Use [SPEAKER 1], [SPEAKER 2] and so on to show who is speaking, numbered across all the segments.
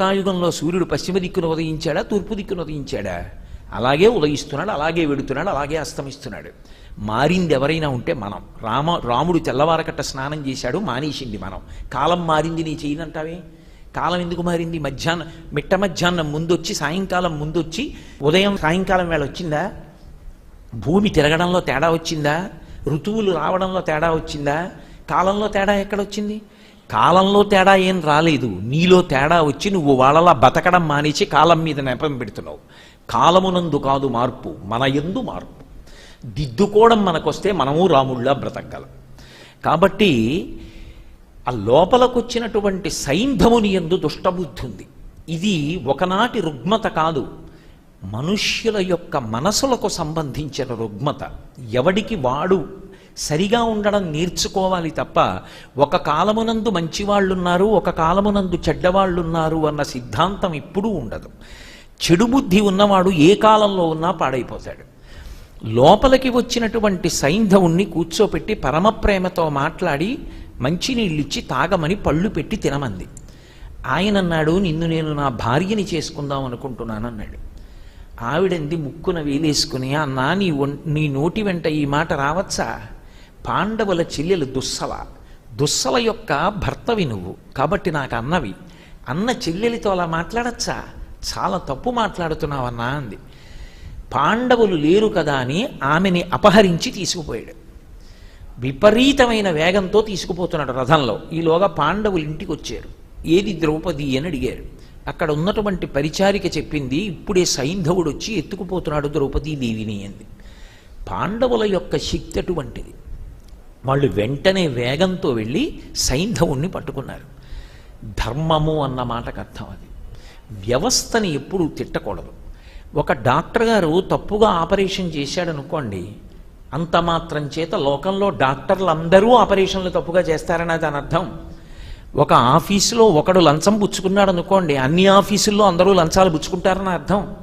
[SPEAKER 1] త్రేతాయుగంలో సూర్యుడు పశ్చిమ దిక్కున ఉదయించాడా తూర్పు దిక్కున ఉదయించాడా? అలాగే ఉదయిస్తున్నాడు అలాగే వెడుతున్నాడు అలాగే అస్తమిస్తున్నాడు. మారింది ఎవరైనా ఉంటే మనం. రామ రాముడు తెల్లవారకట్ట స్నానం చేశాడు మానేసింది మనం. కాలం మారింది నీ చేయనంటావే కాలం ఎందుకు మారింది? మధ్యాహ్నం మిట్ట మధ్యాహ్నం ముందొచ్చి సాయంకాలం ముందొచ్చి ఉదయం సాయంకాలం వేళ వచ్చిందా? భూమి తిరగడంలో తేడా వచ్చిందా? ఋతువులు రావడంలో తేడా వచ్చిందా? కాలంలో తేడా ఎక్కడొచ్చింది కాలంలో తేడా ఏం రాలేదు. నీలో తేడా వచ్చి నువ్వు వాళ్ళలా బతకడం మానేసి కాలం మీద నెపం పెడుతున్నావు. కాలమునందు కాదు మార్పు మన ఎందు మార్పు. దిద్దుకోవడం మనకొస్తే మనము రాముళ్ళ బ్రతకగలం. కాబట్టి ఆ లోపలకొచ్చినటువంటి సైంధముని ఎందు దుష్టబుద్ధి ఉంది. ఇది ఒకనాటి రుగ్మత కాదు. మనుష్యుల యొక్క మనసులకు సంబంధించిన రుగ్మత. ఎవడికి వాడు సరిగా ఉండడం నేర్చుకోవాలి తప్ప ఒక కాలమునందు మంచివాళ్ళున్నారు ఒక కాలమునందు చెడ్డవాళ్ళున్నారు అన్న సిద్ధాంతం ఎప్పుడూ ఉండదు. చెడు బుద్ధి ఉన్నవాడు ఏ కాలంలో ఉన్నా పాడైపోతాడు. లోపలికి వచ్చినటువంటి సైంధవుణ్ణి కూర్చోపెట్టి పరమప్రేమతో మాట్లాడి మంచినీళ్ళిచ్చి తాగమని పళ్ళు పెట్టి తినమంది. ఆయన అన్నాడు నిన్ను నేను నా భార్యని చేసుకుందాం అనుకుంటున్నాను అన్నాడు ఆవిడంది ముక్కున వేలేసుకుని అన్నా నీ నీ నోటి వెంట ఈ మాట రావచ్చా? పాండవుల చెల్లెలు దుస్సల. దుస్సల యొక్క భర్తవి నువ్వు. కాబట్టి నాకు అన్నవి. అన్న చెల్లెలితో అలా మాట్లాడచ్చా? చాలా తప్పు మాట్లాడుతున్నావన్నా అంది. పాండవులు లేరు కదా అని ఆమెని అపహరించి తీసుకుపోయాడు. విపరీతమైన వేగంతో తీసుకుపోతున్నాడు రథంలో. ఈలోగా పాండవులు ఇంటికి వచ్చారు. ఏది ద్రౌపది అని అడిగారు. అక్కడ ఉన్నటువంటి పరిచారిక చెప్పింది ఇప్పుడే సైంధవుడు వచ్చి ఎత్తుకుపోతున్నాడు ద్రౌపదీదేవిని అంది. పాండవుల యొక్క శక్తి అటువంటిది. వాళ్ళు వెంటనే వేగంతో వెళ్ళి సైంధవుణ్ణి పట్టుకున్నారు. ధర్మము అన్న మాటకు అర్థం అది. వ్యవస్థని ఎప్పుడూ తిట్టకూడదు. ఒక డాక్టర్ గారు తప్పుగా ఆపరేషన్ చేశాడనుకోండి అంత మాత్రం చేత లోకంలో డాక్టర్లు అందరూ ఆపరేషన్లు తప్పుగా చేస్తారని దాని అర్థం. ఒక ఆఫీసులో ఒకడు లంచం పుచ్చుకున్నాడు అనుకోండి అన్ని ఆఫీసుల్లో అందరూ లంచాలు పుచ్చుకుంటారని అర్థం.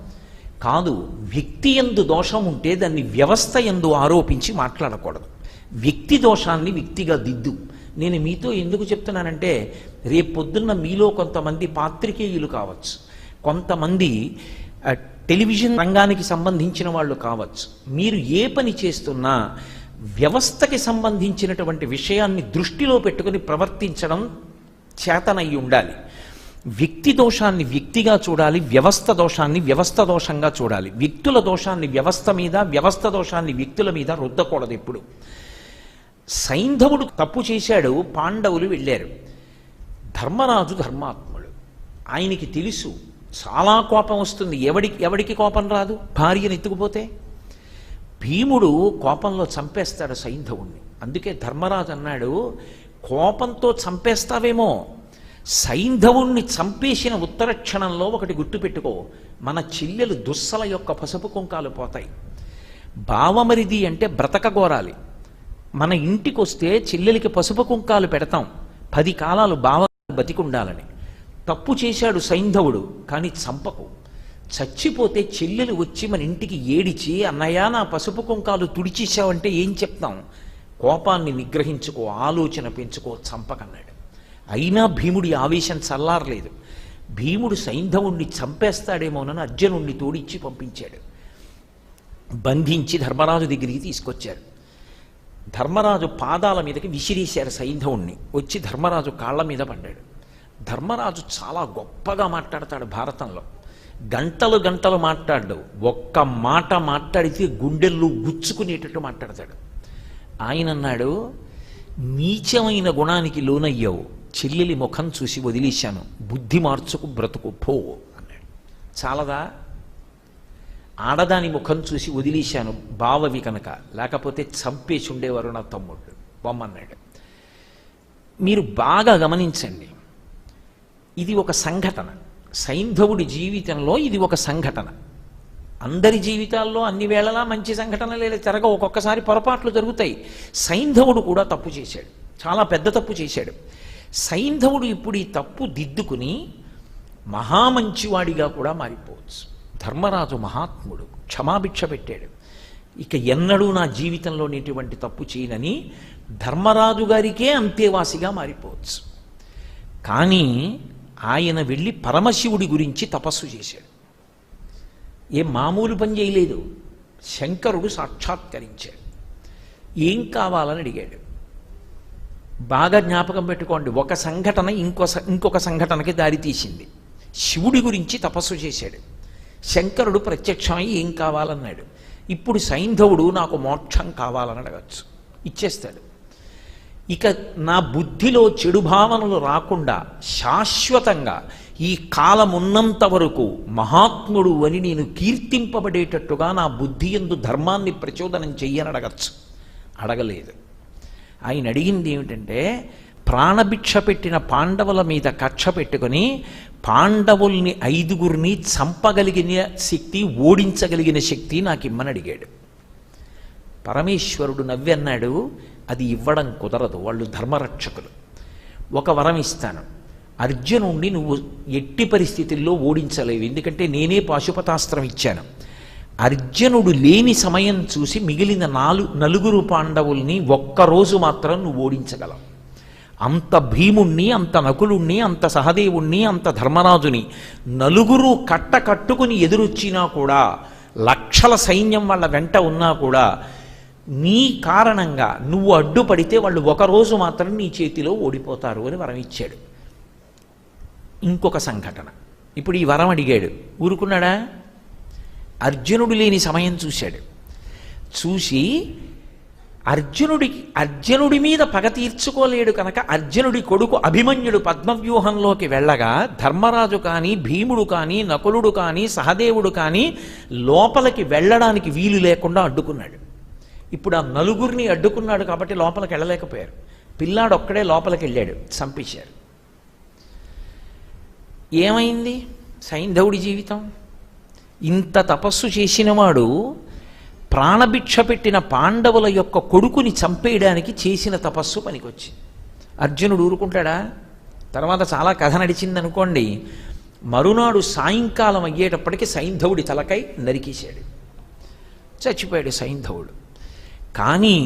[SPEAKER 1] కాదు వ్యక్తి ఎందు దోషం ఉంటే దాన్ని వ్యవస్థ ఎందు ఆరోపించి మాట్లాడకూడదు. వ్యక్తి దోషాన్ని వ్యక్తిగా దిద్దు. నేను మీతో ఎందుకు చెప్తున్నానంటే రేపు పొద్దున్న మీలో కొంతమంది పాత్రికేయులు కావచ్చు. కొంతమంది టెలివిజన్ రంగానికి సంబంధించిన వాళ్ళు కావచ్చు. మీరు ఏ పని చేస్తున్నా వ్యవస్థకి సంబంధించినటువంటి విషయాన్ని దృష్టిలో పెట్టుకుని ప్రవర్తించడం చేతనయ్యి ఉండాలి. వ్యక్తి దోషాన్ని వ్యక్తిగా చూడాలి వ్యవస్థ దోషాన్ని వ్యవస్థ దోషంగా చూడాలి. వ్యక్తుల దోషాన్ని వ్యవస్థ మీద వ్యవస్థ దోషాన్ని వ్యక్తుల మీద రుద్దకూడదు ఎప్పుడు. సైంధవుడు తప్పు చేశాడు పాండవులు వెళ్ళారు. ధర్మరాజు ధర్మాత్ముడు. ఆయనకి తెలుసు చాలా కోపం వస్తుంది. ఎవడికి ఎవడికి కోపం రాదు? భార్యను ఎత్తుకుపోతే? భీముడు కోపంలో చంపేస్తాడు సైంధవుణ్ణి. అందుకే ధర్మరాజు అన్నాడు కోపంతో చంపేస్తావేమో? సైంధవుణ్ణి చంపేసిన ఉత్తర క్షణంలో ఒకటి గుర్తుపెట్టుకో మన చెల్లెలు దుస్సల యొక్క పసుపు కుంకాలు పోతాయి. బావమరిది అంటే బ్రతకగోరాలి మన ఇంటికి వస్తే చెల్లెలికి పసుపు కుంకాలు పెడతాం. పది కాలాలు బావ బతికుండాలని. తప్పు చేశాడు సైంధవుడు కానీ చంపకు. చచ్చిపోతే చెల్లెలు వచ్చి మన ఇంటికి ఏడిచి అన్నయ్య నా పసుపు కుంకాలు తుడిచేశావంటే ఏం చెప్తాం? కోపాన్ని నిగ్రహించుకో ఆలోచన పెంచుకో చంపకన్నాడు. అయినా భీముడి ఆవేశం చల్లారలేదు. భీముడు సైంధవుణ్ణి చంపేస్తాడేమోనని అర్జునుణ్ణి తోడిచ్చి పంపించాడు. బంధించి ధర్మరాజు దగ్గరికి తీసుకొచ్చాడు ధర్మరాజు పాదాల మీదకి విసిరేశారు సైంధవుణ్ణి. వచ్చి ధర్మరాజు కాళ్ళ మీద పడ్డాడు. ధర్మరాజు చాలా గొప్పగా మాట్లాడతాడు భారతంలో. గంటలు గంటలు మాట్లాడు. ఒక్క మాట మాట్లాడితే గుండెల్లో గుచ్చుకునేటట్టు మాట్లాడతాడు. ఆయన అన్నాడు నీచమైన గుణానికి లోనయ్యావు. చెల్లెలి ముఖం చూసి వదిలేశాను. బుద్ధి మార్చుకు బ్రతుకు. పో అన్నాడు. చాలదా? ఆడదాని ముఖం చూసి వదిలేశాను బావవి కనుక. లేకపోతే చంపేసి ఉండేవారు నా తమ్ముడు బొమ్మన్నాడు. మీరు బాగా గమనించండి. ఇది ఒక సంఘటన. సైంధవుడి జీవితంలో ఇది ఒక సంఘటన. అందరి జీవితాల్లో అన్ని వేళలా మంచి సంఘటనలే జరగ ఒక్కొక్కసారి పొరపాట్లు జరుగుతాయి. సైంధవుడు కూడా తప్పు చేశాడు. చాలా పెద్ద తప్పు చేశాడు. సైంధవుడు ఇప్పుడు ఈ తప్పు దిద్దుకుని మహామంచివాడిగా కూడా మారిపోవచ్చు. ధర్మరాజు మహాత్ముడు క్షమాభిక్ష పెట్టాడు. ఇక ఎన్నడూ నా జీవితంలో ఇటువంటి తప్పు చేయనని ధర్మరాజు గారికే అంతేవాసిగా మారిపోవచ్చు. కానీ ఆయన వెళ్ళి పరమశివుడి గురించి తపస్సు చేశాడు. ఏం మామూలు పని చేయలేదు. శంకరుడు సాక్షాత్కరించాడు. ఏం కావాలని అడిగాడు. బాగా జ్ఞాపకం పెట్టుకోండి ఒక సంఘటన ఇంకో ఇంకొక సంఘటనకి దారితీసింది. శివుడి గురించి తపస్సు చేశాడు. శంకరుడు ప్రత్యక్షమై ఏం కావాలన్నాడు? ఇప్పుడు సైంధవుడు నాకు మోక్షం కావాలని అడగచ్చు. ఇచ్చేస్తాడు. ఇక నా బుద్ధిలో చెడు భావనలు రాకుండా శాశ్వతంగా ఈ కాలమున్నంత వరకు మహాత్ముడు అని నేను కీర్తింపబడేటట్టుగా నా బుద్ధి ఎందు ధర్మాన్ని ప్రచోదనం చెయ్యని అడగచ్చు. అడగలేదు. ఆయన అడిగింది ఏమిటంటే ప్రాణభిక్ష పెట్టిన పాండవుల మీద కక్ష పెట్టుకొని పాండవుల్ని ఐదుగురిని చంపగలిగిన శక్తి ఓడించగలిగిన శక్తి నాకు ఇమ్మని అడిగాడు. పరమేశ్వరుడు నవ్వి అన్నాడు అది ఇవ్వడం కుదరదు వాళ్ళు ధర్మరక్షకులు. ఒక వరం ఇస్తాను అర్జునుణ్ణి నువ్వు ఎట్టి పరిస్థితుల్లో ఓడించలేవు ఎందుకంటే నేనే పాశుపతాస్త్రం ఇచ్చాను. అర్జునుడు లేని సమయం చూసి మిగిలిన నాలుగు నలుగురు పాండవుల్ని ఒక్కరోజు మాత్రం నువ్వు ఓడించగలవు. అంత భీముణ్ణి అంత నకులుణ్ణి అంత సహదేవుణ్ణి అంత ధర్మరాజుని నలుగురు కట్ట కట్టుకుని ఎదురొచ్చినా కూడా లక్షల సైన్యం వాళ్ళ వెంట ఉన్నా కూడా నీ కారణంగా నువ్వు అడ్డుపడితే వాళ్ళు ఒకరోజు మాత్రం నీ చేతిలో ఓడిపోతారు అని వరం ఇచ్చాడు. ఇంకొక సంఘటన. ఇప్పుడు ఈ వరం అడిగాడు. ఊరుకున్నాడా? అర్జునుడు లేని సమయం చూశాడు. చూసి అర్జునుడికి అర్జునుడి మీద పగ తీర్చుకోలేడు కనుక అర్జునుడి కొడుకు అభిమన్యుడు పద్మవ్యూహంలోకి వెళ్ళగా ధర్మరాజు కానీ భీముడు కానీ నకులుడు కానీ సహదేవుడు కానీ లోపలికి వెళ్ళడానికి వీలు లేకుండా అడ్డుకున్నాడు. ఇప్పుడు ఆ నలుగురిని అడ్డుకున్నాడు కాబట్టి లోపలికి వెళ్ళలేకపోయారు. పిల్లాడు ఒక్కడే లోపలికి వెళ్ళాడు చంపేశారు. ఏమైంది? సైంధవుడి జీవితం? ఇంత తపస్సు చేసినవాడు ప్రాణభిక్ష పెట్టిన పాండవుల యొక్క కొడుకుని చంపేయడానికి చేసిన తపస్సు పనికొచ్చి అర్జునుడు ఊరుకుంటాడా? తర్వాత చాలా కథ నడిచింది అనుకోండి మరునాడు సాయంకాలం అయ్యేటప్పటికి సైంధవుడి తలకై నరికేశాడు. చచ్చిపోయాడు సైంధవుడు. కానీ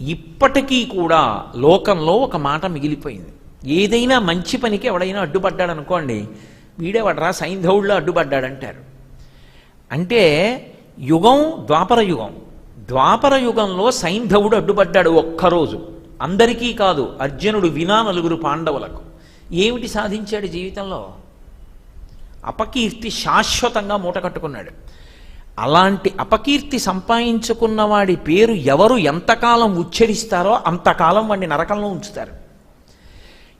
[SPEAKER 1] ఇప్పటికీ కూడా లోకంలో ఒక మాట మిగిలిపోయింది. ఏదైనా మంచి పనికి ఎవడైనా అడ్డుపడ్డాడు అనుకోండి వీడేవడరా సైంధవుడిలో అడ్డుపడ్డాడంటారు. అంటే యుగం ద్వాపర యుగం. ద్వాపర యుగంలో సైంధవుడు అడ్డుపడ్డాడు ఒక్కరోజు. అందరికీ కాదు అర్జునుడు వినా నలుగురు పాండవులకు. ఏమిటి సాధించాడు జీవితంలో? అపకీర్తి శాశ్వతంగా మూట కట్టుకున్నాడు. అలాంటి అపకీర్తి సంపాదించుకున్న వాడి పేరు ఎవరు ఎంతకాలం ఉచ్చరిస్తారో అంతకాలం వాడిని నరకంలో ఉంచుతారు.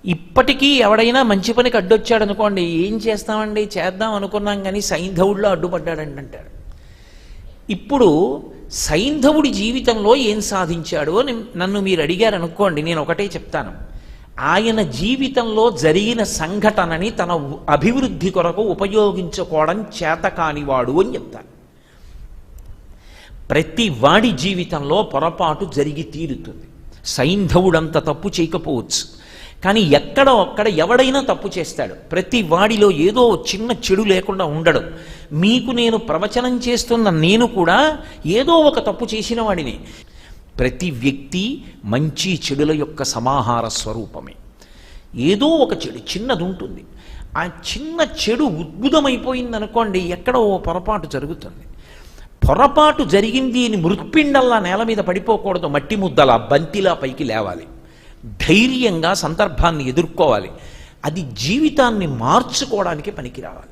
[SPEAKER 1] ఇప్పటికీ ఎవడైనా మంచి పనికి అడ్డొచ్చాడు అనుకోండి ఏం చేస్తామండి? చేద్దాం అనుకున్నాం కానీ సైంధవుడిలో అడ్డుపడ్డాడండి అంటారు ఇప్పుడు సైంధవుడి జీవితంలో ఏం సాధించాడు అని నన్ను మీరు అడిగారు అనుకోండి నేను ఒకటే చెప్తాను. ఆయన జీవితంలో జరిగిన సంఘటనని తన అభివృద్ధి కొరకు ఉపయోగించుకోవడం చేత కానివాడు అని చెప్తాను. ప్రతి వాడి జీవితంలో పొరపాటు జరిగి తీరుతుంది. సైంధవుడంత తప్పు చేయకపోవచ్చు. కానీ ఎక్కడో అక్కడ ఎవడైనా తప్పు చేస్తాడు. ప్రతి వాడిలో ఏదో చిన్న చెడు లేకుండా ఉండడు. మీకు నేను ప్రవచనం చేస్తున్న నేను కూడా ఏదో ఒక తప్పు చేసిన వాడిని. ప్రతి వ్యక్తి మంచి చెడుల యొక్క సమాహార స్వరూపమే. ఏదో ఒక చెడు చిన్నది ఉంటుంది. ఆ చిన్న చెడు ఉద్భుతమైపోయింది అనుకోండి ఎక్కడో ఓ పొరపాటు జరుగుతుంది. పొరపాటు జరిగింది అని మృత్పిండల్లా నేల మీద పడిపోకూడదు. మట్టి ముద్దలా బంతిలా పైకి లేవాలి. ధైర్యంగా సందర్భాన్ని ఎదుర్కోవాలి. అది జీవితాన్ని మార్చుకోవడానికి పనికి రావాలి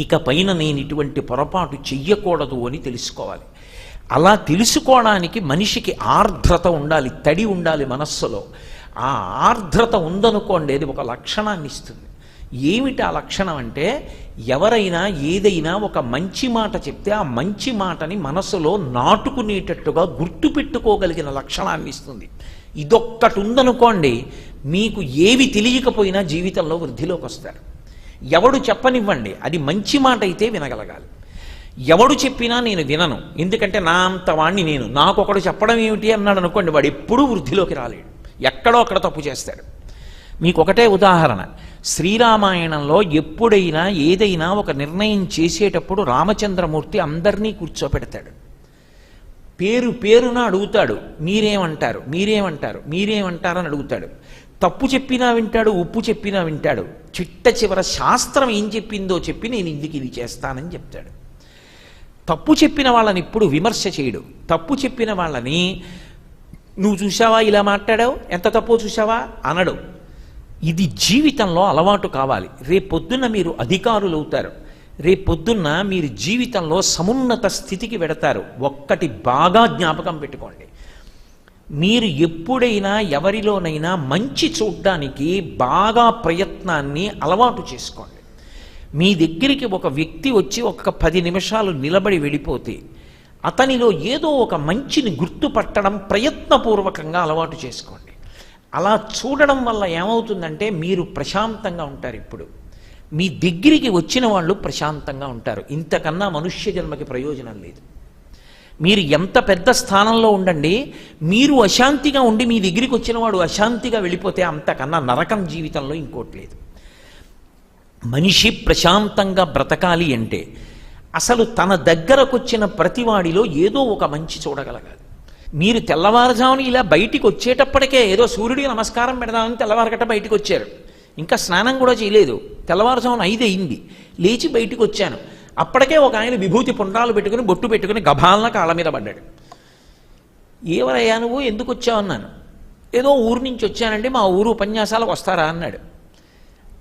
[SPEAKER 1] ఇక పైన నేను ఇటువంటి పొరపాటు చెయ్యకూడదు అని తెలుసుకోవాలి. అలా తెలుసుకోవడానికి మనిషికి ఆర్ద్రత ఉండాలి తడి ఉండాలి మనస్సులో. ఆ ఆర్ద్రత ఉందనుకోండి అది ఒక లక్షణాన్ని ఇస్తుంది. ఏమిటి ఆ లక్షణం అంటే ఎవరైనా ఏదైనా ఒక మంచి మాట చెప్తే ఆ మంచి మాటని మనసులో నాటుకునేటట్టుగా గుర్తుపెట్టుకోగలిగిన లక్షణాన్ని ఇస్తుంది. ఇదొక్కటి ఉందనుకోండి మీకు ఏవి తెలియకపోయినా జీవితంలో వృద్ధిలోకి వస్తారు ఎవడు చెప్పనివ్వండి అది మంచి మాట అయితే వినగలగాలి. ఎవడు చెప్పినా నేను వినను ఎందుకంటే నా అంత వాణ్ణి నేను. నాకు ఒకడు చెప్పడం ఏమిటి అన్నాడు అనుకోండి వాడు ఎప్పుడూ వృద్ధిలోకి రాలేడు. ఎక్కడో అక్కడ తప్పు చేస్తాడు. మీకు ఒకటే ఉదాహరణ శ్రీరామాయణంలో ఎప్పుడైనా ఏదైనా ఒక నిర్ణయం చేసేటప్పుడు రామచంద్రమూర్తి అందరినీ కూర్చోపెడతాడు. పేరు పేరున అడుగుతాడు మీరేమంటారు? మీరేమంటారు? మీరేమంటారు అని అడుగుతాడు. తప్పు చెప్పినా వింటాడు ఉప్పు చెప్పినా వింటాడు. చిట్ట చివర శాస్త్రం ఏం చెప్పిందో చెప్పి నేను ఇందుకు ఇది చేస్తానని చెప్తాడు. తప్పు చెప్పిన వాళ్ళని ఇప్పుడు విమర్శ చేయడు. తప్పు చెప్పిన వాళ్ళని నువ్వు చూసావా ఇలా మాట్లాడావు? ఎంత తప్పు చూసావా అనడు. ఇది జీవితంలో అలవాటు కావాలి. రేపొద్దున మీరు అధికారులు అవుతారు రేపొద్దున్న మీరు జీవితంలో సమున్నత స్థితికి వెడతారు. ఒక్కటి బాగా జ్ఞాపకం పెట్టుకోండి. మీరు ఎప్పుడైనా ఎవరిలోనైనా మంచి చూడ్డానికి బాగా ప్రయత్నాన్ని అలవాటు చేసుకోండి. మీ దగ్గరికి ఒక వ్యక్తి వచ్చి ఒక పది నిమిషాలు నిలబడి వెళ్ళిపోతే అతనిలో ఏదో ఒక మంచిని గుర్తుపట్టడం ప్రయత్నపూర్వకంగా అలవాటు చేసుకోండి. అలా చూడడం వల్ల ఏమవుతుందంటే మీరు ప్రశాంతంగా ఉంటారు ఇప్పుడు. మీ దగ్గరికి వచ్చిన వాళ్ళు ప్రశాంతంగా ఉంటారు. ఇంతకన్నా మనుష్య జన్మకి ప్రయోజనం లేదు. మీరు ఎంత పెద్ద స్థానంలో ఉండండి మీరు అశాంతిగా ఉండి మీ దగ్గరికి వచ్చిన వాడు అశాంతిగా వెళ్ళిపోతే అంతకన్నా నరకం జీవితంలో ఇంకోటి లేదు. మనిషి ప్రశాంతంగా బ్రతకాలి అంటే అసలు తన దగ్గరకొచ్చిన ప్రతివాడిలో ఏదో ఒక మంచి చూడగలగాలి. మీరు తెల్లవారుజామున ఇలా బయటికి వచ్చేటప్పటికే ఏదో సూర్యుడికి నమస్కారం పెడదామని తెల్లవారగట్ట బయటికి వచ్చారు. ఇంకా స్నానం కూడా చేయలేదు. తెల్లవారుజామున ఐదు అయింది. లేచి బయటికి వచ్చాను. అప్పటికే ఒక ఆయన విభూతి పుండ్రాలు పెట్టుకుని బొట్టు పెట్టుకుని గభాలన కాళ్ళ మీద పడ్డాడు. ఏవరయ్యా నువ్వు? ఎందుకు వచ్చావు? అన్నాను. ఏదో ఊరు నుంచి వచ్చానండి. మా ఊరు ఉపన్యాసాలకు వస్తారా? అన్నాడు.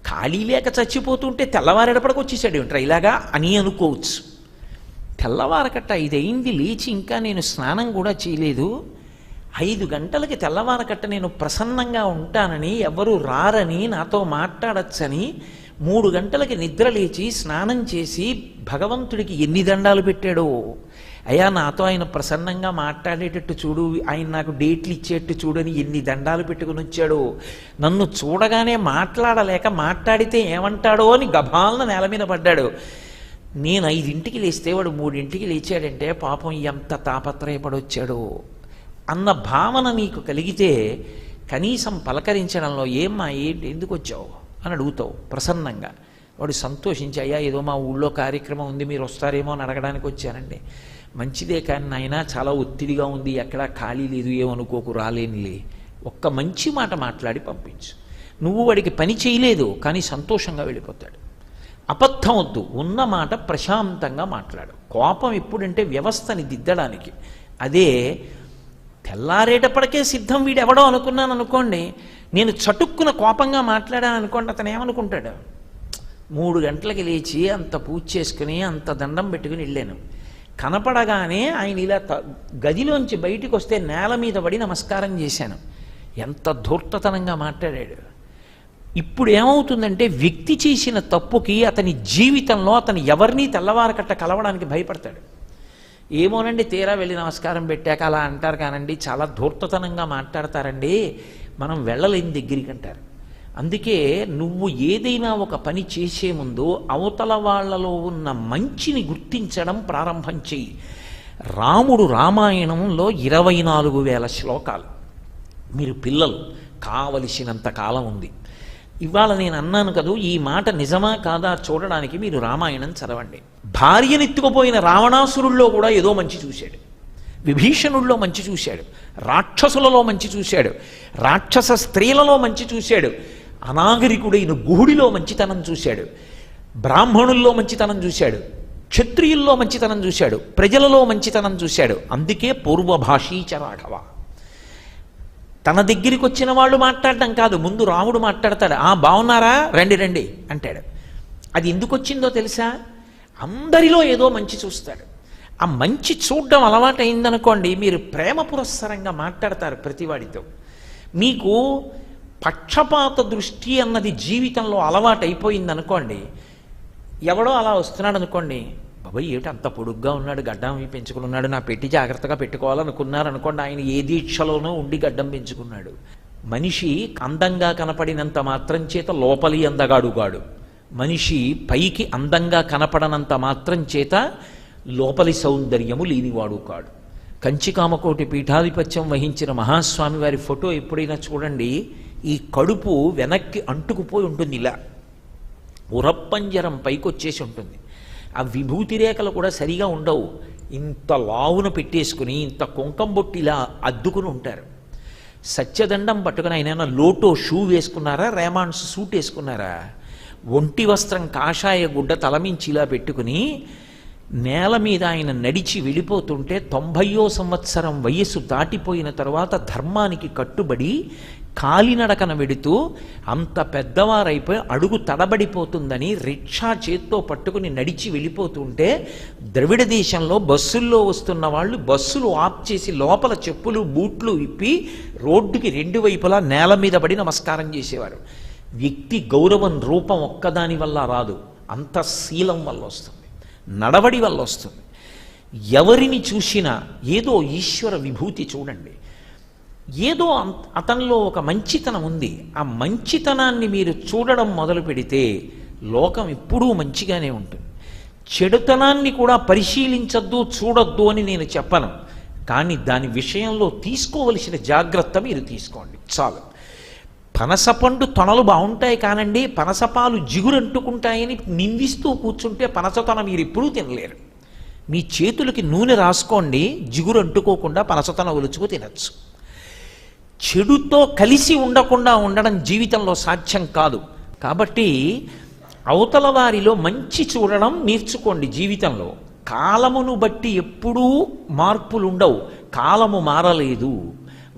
[SPEAKER 1] ఖాళీ లేక చచ్చిపోతుంటే తెల్లవారేటప్పటికి వచ్చేసాడు. ఏమిట్రా ఇలాగా? అని అనుకోవచ్చు. తెల్లవారకట్ట ఇదైంది లేచి ఇంకా నేను స్నానం కూడా చేయలేదు. ఐదు గంటలకి తెల్లవారకట్ట నేను ప్రసన్నంగా ఉంటానని ఎవరు రారని నాతో మాట్లాడచ్చని మూడు గంటలకి నిద్ర లేచి స్నానం చేసి భగవంతుడికి ఎన్ని దండాలు పెట్టాడో? అయ్యా నాతో ఆయన ప్రసన్నంగా మాట్లాడేటట్టు చూడు ఆయన నాకు డేట్లు ఇచ్చేట్టు చూడని ఎన్ని దండాలు పెట్టుకుని వచ్చాడో? నన్ను చూడగానే మాట్లాడలేక మాట్లాడితే ఏమంటాడో అని గభాలన నేల మీద పడ్డాడు. నేను ఐదింటికి లేస్తే వాడు మూడింటికి లేచాడంటే పాపం ఎంత తాపత్రయపడొచ్చాడో? అన్న భావన నీకు కలిగితే కనీసం పలకరించడంలో ఏమ్మా ఏంటి ఎందుకు వచ్చావు అని అడుగుతావు ప్రసన్నంగా. వాడు సంతోషించి అయ్యా ఏదో మా ఊళ్ళో కార్యక్రమం ఉంది మీరు వస్తారేమో అని అడగడానికి వచ్చానండి. మంచిదే కానీ నాయన చాలా ఒత్తిడిగా ఉంది ఎక్కడా ఖాళీ లేదు ఏమనుకోకు రాలేనిలే. ఒక్క మంచి మాట మాట్లాడి పంపించు. నువ్వు వాడికి పని చేయలేదు కానీ సంతోషంగా వెళ్ళిపోతాడు. అబద్ధం వద్దు ఉన్న మాట ప్రశాంతంగా మాట్లాడు. కోపం ఎప్పుడంటే వ్యవస్థని దిద్దడానికి. అదే తెల్లారేటప్పటికే సిద్ధం వీడు ఎవడో అనుకున్నాను అనుకోండి నేను చటుక్కున కోపంగా మాట్లాడాను అనుకోండి అతను ఏమనుకుంటాడు? మూడు గంటలకి లేచి అంత పూజ చేసుకుని అంత దండం పెట్టుకుని వెళ్ళాను. కనపడగానే ఆయన ఇలా గదిలోంచి బయటికి వస్తే నేల మీద పడి నమస్కారం చేశాను. ఎంత ధూర్తతనంగా మాట్లాడాడు. ఇప్పుడు ఏమవుతుందంటే వ్యక్తి చేసిన తప్పుకి అతని జీవితంలో అతను ఎవరిని తెల్లవారకట్ట కలవడానికి భయపడతాడు. ఏమోనండి తీరా వెళ్ళి నమస్కారం పెట్టాక అలా అంటారు కానండి చాలా ధూర్తతనంగా మాట్లాడతారండి. మనం వెళ్ళలేని దగ్గరికి అంటారు. అందుకే నువ్వు ఏదైనా ఒక పని చేసే ముందు అవతల వాళ్ళలో ఉన్న మంచిని గుర్తించడం ప్రారంభం చెయ్యి. రాముడు రామాయణంలో ఇరవై నాలుగు వేల శ్లోకాలు. మీరు పిల్లలు కావలసినంత కాలం ఉంది. ఇవాళ నేను అన్నాను కదూ ఈ మాట నిజమా కాదా చూడడానికి మీరు రామాయణం చదవండి. భార్యనెత్తుకుపోయిన రావణాసురుల్లో కూడా ఏదో మంచి చూశాడు. విభీషణుల్లో మంచి చూశాడు. రాక్షసులలో మంచి చూశాడు. రాక్షస స్త్రీలలో మంచి చూశాడు. అనాగరికుడైన గుహుడిలో మంచితనం చూశాడు. బ్రాహ్మణుల్లో మంచితనం చూశాడు. క్షత్రియుల్లో మంచితనం చూశాడు. ప్రజలలో మంచితనం చూశాడు. అందుకే పూర్వభాషీచ రాఘవ తన దగ్గరికి వచ్చిన వాళ్ళు మాట్లాడడం కాదు. ముందు రాముడు మాట్లాడతాడు. ఆ బాగున్నారా రండి రండి అంటాడు. అది ఎందుకు వచ్చిందో తెలుసా? అందరిలో ఏదో మంచి చూస్తాడు. ఆ మంచి చూడడం అలవాటైందనుకోండి మీరు ప్రేమ పురస్సరంగా మాట్లాడతారు ప్రతివాడితో. మీకు పక్షపాత దృష్టి అన్నది జీవితంలో అలవాటైపోయిందనుకోండి ఎవడో అలా వస్తున్నాడు అనుకోండి బాబాయ్ ఏమిటి అంత పొడుగ్గా ఉన్నాడు గడ్డం పెంచుకున్నాడు నా పెట్టి జాగ్రత్తగా పెట్టుకోవాలనుకున్నారు అనుకోండి ఆయన ఏ దీక్షలోనూ ఉండి గడ్డం పెంచుకున్నాడు. మనిషి అందంగా కనపడినంత మాత్రం చేత లోపలి అందగాడుగాడు. మనిషి పైకి అందంగా కనపడనంత మాత్రం చేత లోపలి సౌందర్యము లేనివాడు కాడు. కంచికామకోటి పీఠాధిపత్యం వహించిన మహాస్వామి వారి ఫోటో ఎప్పుడైనా చూడండి ఈ కడుపు వెనక్కి అంటుకుపోయి ఉంటుంది ఇలా. ఉరప్పంజరం పైకి వచ్చేసి ఉంటుంది. ఆ విభూతి రేఖలు కూడా సరిగా ఉండవు. ఇంత లావున పెట్టేసుకుని ఇంత కుంకం బొట్టి ఇలా అద్దుకుని ఉంటారు. సత్యదండం పట్టుకుని ఆయన లోటో షూ వేసుకున్నారా రేమాన్స్ సూట్ వేసుకున్నారా? ఒంటి వస్త్రం కాషాయ గుడ్డ తలమించి ఇలా పెట్టుకుని నేల మీద ఆయన నడిచి వెళ్ళిపోతుంటే తొంభయో సంవత్సరం వయస్సు దాటిపోయిన తర్వాత ధర్మానికి కట్టుబడి కాలినడకన వెడుతూ అంత పెద్దవారైపోయి అడుగు తడబడిపోతుందని రిక్షా చేత్తో పట్టుకుని నడిచి వెళ్ళిపోతుంటే ద్రవిడ దేశంలో బస్సుల్లో వస్తున్న వాళ్ళు బస్సులు ఆఫ్ చేసి లోపల చెప్పులు బూట్లు ఇప్పి రోడ్డుకి రెండు వైపులా నేల మీద పడి నమస్కారం చేసేవారు. వ్యక్తి గౌరవం రూపం ఒక్కదాని వల్ల రాదు. అంత శీలం వల్ల వస్తుంది. నడవడి వల్ల వస్తుంది. ఎవరిని చూసినా ఏదో ఈశ్వర విభూతి చూడండి. ఏదో అతనిలో ఒక మంచితనం ఉంది. ఆ మంచితనాన్ని మీరు చూడడం మొదలు పెడితే లోకం ఎప్పుడూ మంచిగానే ఉంటుంది. చెడుతనాన్ని కూడా పరిశీలించద్దు చూడొద్దు అని నేను చెప్పను. కానీ దాని విషయంలో తీసుకోవలసిన జాగ్రత్త మీరు తీసుకోండి. చాలు. పనసపండు తొనలు బాగుంటాయి కానండి పనసపాలు జిగురంటుకుంటాయని నిందిస్తూ కూర్చుంటే పనసతన మీరు ఎప్పుడూ తినలేరు. మీ చేతులకి నూనె రాసుకోండి జిగురు అంటుకోకుండా పనసతన ఒలుచుకు తినచ్చు. చెడుతో కలిసి ఉండకుండా ఉండడం జీవితంలో సాధ్యం కాదు. కాబట్టి అవతల వారిలో మంచి చూడడం నేర్చుకోండి జీవితంలో. కాలమును బట్టి ఎప్పుడూ మార్పులు ఉండవు కాలము మారలేదు.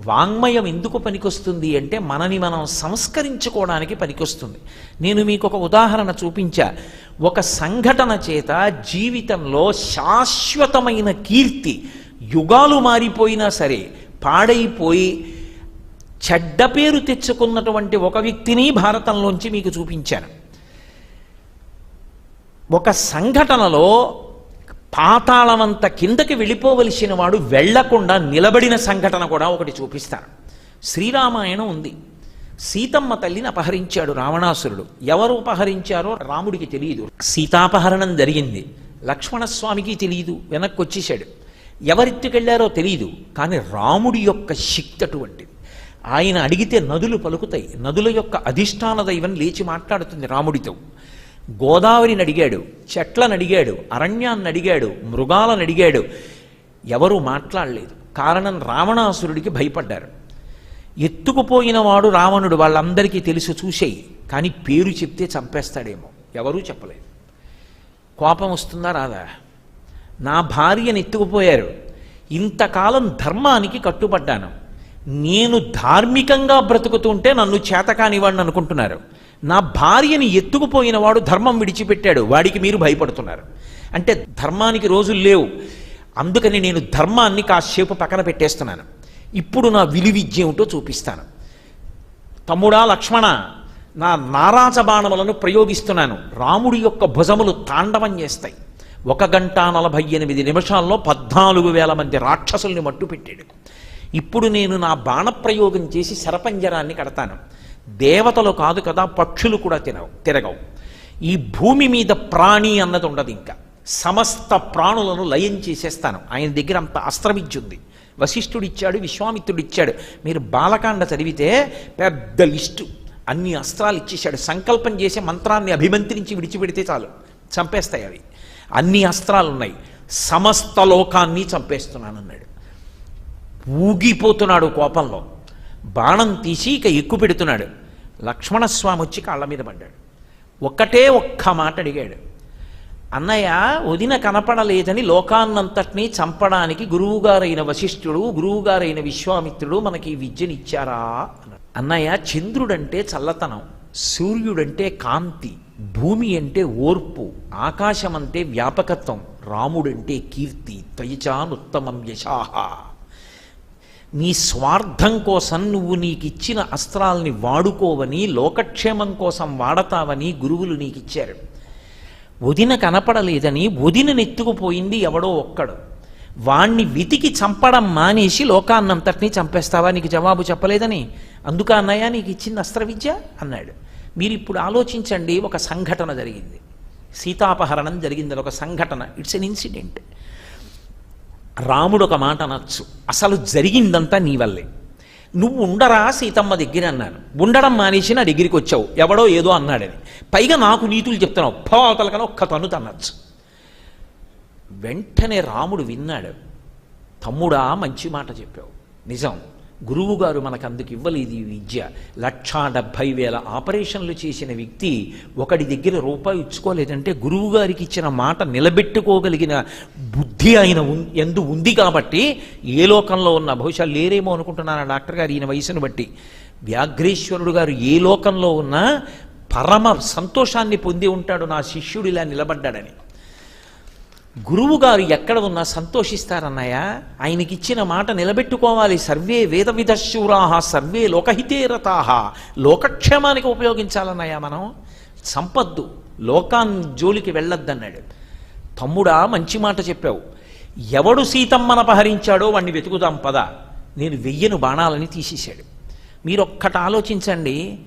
[SPEAKER 1] వాంగ్మయం ఎందుకు పనికొస్తుంది అంటే మనని మనం సంస్కరించుకోవడానికి పనికొస్తుంది. నేను మీకు ఒక ఉదాహరణ చూపించా. ఒక సంఘటన చేత జీవితంలో శాశ్వతమైన కీర్తి యుగాలు మారిపోయినా సరే పాడైపోయి చెడ్డ పేరు తెచ్చుకున్నటువంటి ఒక వ్యక్తిని భారతంలోంచి మీకు చూపించాను. ఒక సంఘటనలో పాతాళమంత కిందకి వెళ్ళిపోవలసిన వాడు వెళ్ళకుండా నిలబడిన సంఘటన కూడా ఒకటి చూపిస్తారు. శ్రీరామాయణం ఉంది. సీతమ్మ తల్లిని అపహరించాడు రావణాసురుడు. ఎవరు అపహరించారో రాముడికి తెలియదు. సీతాపహరణం జరిగింది. లక్ష్మణస్వామికి తెలియదు. వెనక్కి వచ్చేసాడు ఎవరెత్తుకెళ్ళారో తెలియదు. కానీ రాముడి యొక్క శక్తి అటువంటిది. ఆయన అడిగితే నదులు పలుకుతాయి. నదుల యొక్క అధిష్టాన దైవం లేచి మాట్లాడుతుంది రాముడితో. గోదావరిని అడిగాడు చెట్లను అడిగాడు అరణ్యాన్ని అడిగాడు మృగాలను అడిగాడు. ఎవరూ మాట్లాడలేదు. కారణం రావణాసురుడికి భయపడ్డారు. ఎత్తుకుపోయిన వాడు రావణుడు వాళ్ళందరికీ తెలుసు చూసేయి కానీ పేరు చెప్తే చంపేస్తాడేమో. ఎవరూ చెప్పలేదు. కోపం వస్తుందా రాదా? నా భార్యను ఎత్తుకుపోయారు. ఇంతకాలం ధర్మానికి కట్టుబడ్డాను. నేను ధార్మికంగా బ్రతుకుతుంటే నన్ను చేతకానివాడిని అనుకుంటున్నారు. నా భార్యని ఎత్తుకుపోయిన వాడు ధర్మం విడిచిపెట్టాడు. వాడికి మీరు భయపడుతున్నారు. అంటే ధర్మానికి రోజులు లేవు. అందుకని నేను ధర్మాన్ని కాసేపు పక్కన పెట్టేస్తున్నాను. ఇప్పుడు నా విలువిద్య ఏమిటో చూపిస్తాను. తమ్ముడా లక్ష్మణ నా నారాజ బాణములను ప్రయోగిస్తున్నాను. రాముడి యొక్క భుజములు తాండవం చేస్తాయి. ఒక గంట నలభై ఎనిమిది నిమిషాల్లో పద్నాలుగు వేల మంది రాక్షసుల్ని మట్టు పెట్టాడు ఇప్పుడు నేను నా బాణప్రయోగం చేసి శరపంజరాన్ని కడతాను. దేవతలు కాదు కదా పక్షులు కూడా తినవు తిరగవు. ఈ భూమి మీద ప్రాణి అన్నది ఉండదు ఇంకా. సమస్త ప్రాణులను లయం చేసేస్తాను. ఆయన దగ్గర అంత అస్త్రమిచ్చుంది ఉంది. వశిష్ఠుడు ఇచ్చాడు విశ్వామిత్రుడు ఇచ్చాడు మీరు బాలకాండ చదివితే పెద్ద లిస్టు. అన్ని అస్త్రాలు ఇచ్చేశాడు. సంకల్పం చేసే మంత్రాన్ని అభిమంత్రించి విడిచిపెడితే చాలు. చంపేస్తాయి అవి. అన్ని అస్త్రాలు ఉన్నాయి సమస్త లోకాన్ని చంపేస్తున్నానన్నాడు. ఊగిపోతున్నాడు కోపంలో. బాణం తీసి ఇక ఎక్కువ పెడుతున్నాడు లక్ష్మణస్వామి వచ్చి కాళ్ళ మీద పడ్డాడు. ఒక్కటే ఒక్క మాట అడిగాడు. అన్నయ్య వదిన కనపడలేదని లోకాన్నంతటినీ చంపడానికి గురువుగారైన వశిష్ఠుడు గురువుగారైన విశ్వామిత్రుడు మనకి విద్యనిచ్చారా? అన్నాడు. అన్నయ్య చంద్రుడంటే చల్లతనం సూర్యుడంటే కాంతి భూమి అంటే ఓర్పు ఆకాశం అంటే వ్యాపకత్వం రాముడంటే కీర్తి త్వయచానుత్తమం యశాహ నీ స్వార్థం కోసం నువ్వు నీకిచ్చిన అస్త్రాల్ని వాడుకోవని లోకక్షేమం కోసం వాడతావని గురువులు నీకిచ్చారు. వదిన కనపడలేదని వదిన నెత్తుకుపోయింది ఎవడో ఒక్కడు. వాణ్ణి వితికి చంపడం మానేసి లోకాన్నంతటినీ చంపేస్తావా? నీకు జవాబు చెప్పలేదని. అందుక అన్నయ్య నీకు ఇచ్చింది అస్త్ర విద్య అన్నాడు. మీరు ఇప్పుడు ఆలోచించండి ఒక సంఘటన జరిగింది. సీతాపహరణం జరిగింది ఒక సంఘటన. ఇట్స్ ఎన్ ఇన్సిడెంట్ రాముడు ఒక మాట అనొచ్చు. అసలు జరిగిందంతా నీ వల్లే. నువ్వు ఉండరా సీతమ్మ దగ్గర అన్నాను. ఉండడం మానేసి నా దగ్గరికి వచ్చావు. ఎవడో ఏదో అన్నాడని. పైగా నాకు నీతులు చెప్తున్నావు. పోవతలకన ఒక్క తను తన్నచ్చు వెంటనే రాముడు విన్నాడు. తమ్ముడా మంచి మాట చెప్పావు. నిజం. గురువు గారు మనకు అందుకు ఇవ్వలేదు ఈ విద్య. లక్షా డెబ్భై వేల ఆపరేషన్లు చేసిన వ్యక్తి ఒకడి దగ్గర రూపాయి ఇచ్చుకోలేదంటే గురువు గారికి ఇచ్చిన మాట నిలబెట్టుకోగలిగిన బుద్ధి ఆయన ఎందు ఉంది కాబట్టి ఏ లోకంలో ఉన్న బహుశా లేరేమో అనుకుంటున్నాను డాక్టర్ గారు ఈయన వయసును బట్టి. వ్యాఘ్రేశ్వరుడు గారు ఏ లోకంలో ఉన్నా పరమ సంతోషాన్ని పొంది ఉంటాడు నా శిష్యుడు ఇలా నిలబడ్డాడని. గురువు గారు ఎక్కడ ఉన్నా సంతోషిస్తారన్నయ్యా? ఆయనకి ఇచ్చిన మాట నిలబెట్టుకోవాలి. సర్వే వేద విధశూరాహ సర్వే లోకహితేరతాహ. లోకక్షేమానికి ఉపయోగించాలన్నయ్య మనం? సంపద్దు. లోకాన్ జోలికి వెళ్ళొద్దన్నాడు. తమ్ముడా మంచి మాట చెప్పావు. ఎవడు సీతమ్మను అపహరించాడో వాణ్ణి వెతుకుదాం పద. నేను వెయ్యను బాణాలని తీసేశాడు. మీరు ఆలోచించండి.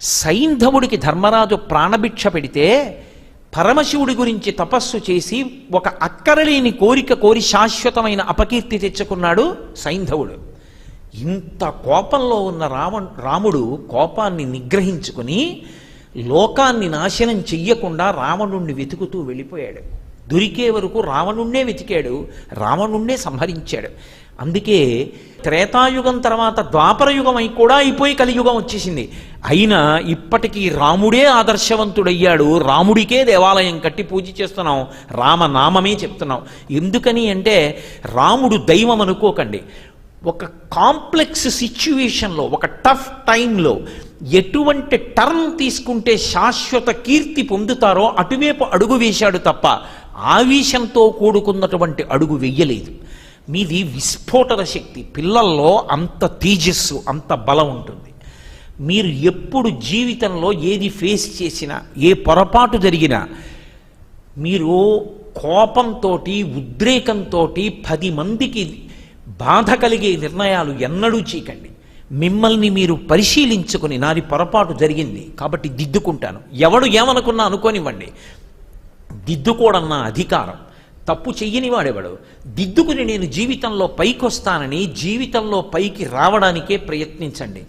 [SPEAKER 1] సైంధవుడికి ధర్మరాజు ప్రాణభిక్ష పెడితే పరమశివుడి గురించి తపస్సు చేసి ఒక అక్కరలేని కోరిక కోరి శాశ్వతమైన అపకీర్తి తెచ్చుకున్నాడు సైంధవుడు. ఇంత కోపంలో ఉన్న రావణ రాముడు కోపాన్ని నిగ్రహించుకుని లోకాన్ని నాశనం చెయ్యకుండా రావణుణ్ణి వెతుకుతూ వెళ్ళిపోయాడు. దొరికే వరకు రావణుణ్ణే వెతికాడు రావణుణ్ణే సంహరించాడు. అందుకే త్రేతాయుగం తర్వాత ద్వాపరయుగం అయి కూడా అయిపోయి కలియుగం వచ్చేసింది. అయినా ఇప్పటికీ రాముడే ఆదర్శవంతుడయ్యాడు. రాముడికే దేవాలయం కట్టి పూజ చేస్తున్నాం. రామనామమే చెప్తున్నాం. ఎందుకని అంటే రాముడు దైవం అనుకోకండి. ఒక కాంప్లెక్స్ సిచ్యువేషన్లో ఒక టఫ్ టైంలో ఎటువంటి టర్న్ తీసుకుంటే శాశ్వత కీర్తి పొందుతారో అటువైపు అడుగు వేశాడు తప్ప ఆవేశంతో కూడుకున్నటువంటి అడుగు వెయ్యలేదు మీది విస్ఫోటన శక్తి. పిల్లల్లో అంత తేజస్సు అంత బలం ఉంటుంది. మీరు ఎప్పుడు జీవితంలో ఏది ఫేస్ చేసినా ఏ పొరపాటు జరిగినా మీరు కోపంతో ఉద్రేకంతో పది మందికి బాధ కలిగే నిర్ణయాలు ఎన్నడూ చేయకండి. మిమ్మల్ని మీరు పరిశీలించుకుని నాది పొరపాటు జరిగింది కాబట్టి దిద్దుకుంటాను. ఎవడు ఏమనుకున్నా అనుకోనివ్వండి. దిద్దుకోడన్న అధికారం. తప్పు చెయ్యని వాడేవాడు? దిద్దుకుని నేను జీవితంలో పైకొస్తానని జీవితంలో పైకి రావడానికే ప్రయత్నించండి.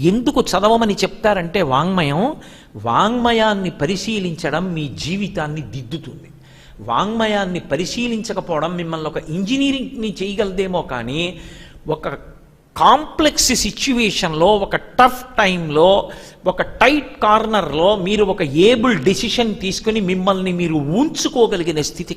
[SPEAKER 1] ఎందుకు చదవమని చెప్తారంటే వాంగ్మయం వాంగ్మయాన్ని పరిశీలించడం మీ జీవితాన్ని దిద్దుతుంది. వాంగ్మయాన్ని పరిశీలించకపోవడం మిమ్మల్ని ఒక ఇంజనీరింగ్ని చేయగలదేమో కానీ ఒక కాంప్లెక్స్ సిచ్యువేషన్లో ఒక టఫ్ టైంలో ఒక టైట్ కార్నర్లో మీరు ఒక ఏబుల్ డెసిషన్ తీసుకుని మిమ్మల్ని మీరు ఉంచుకోగలిగిన స్థితి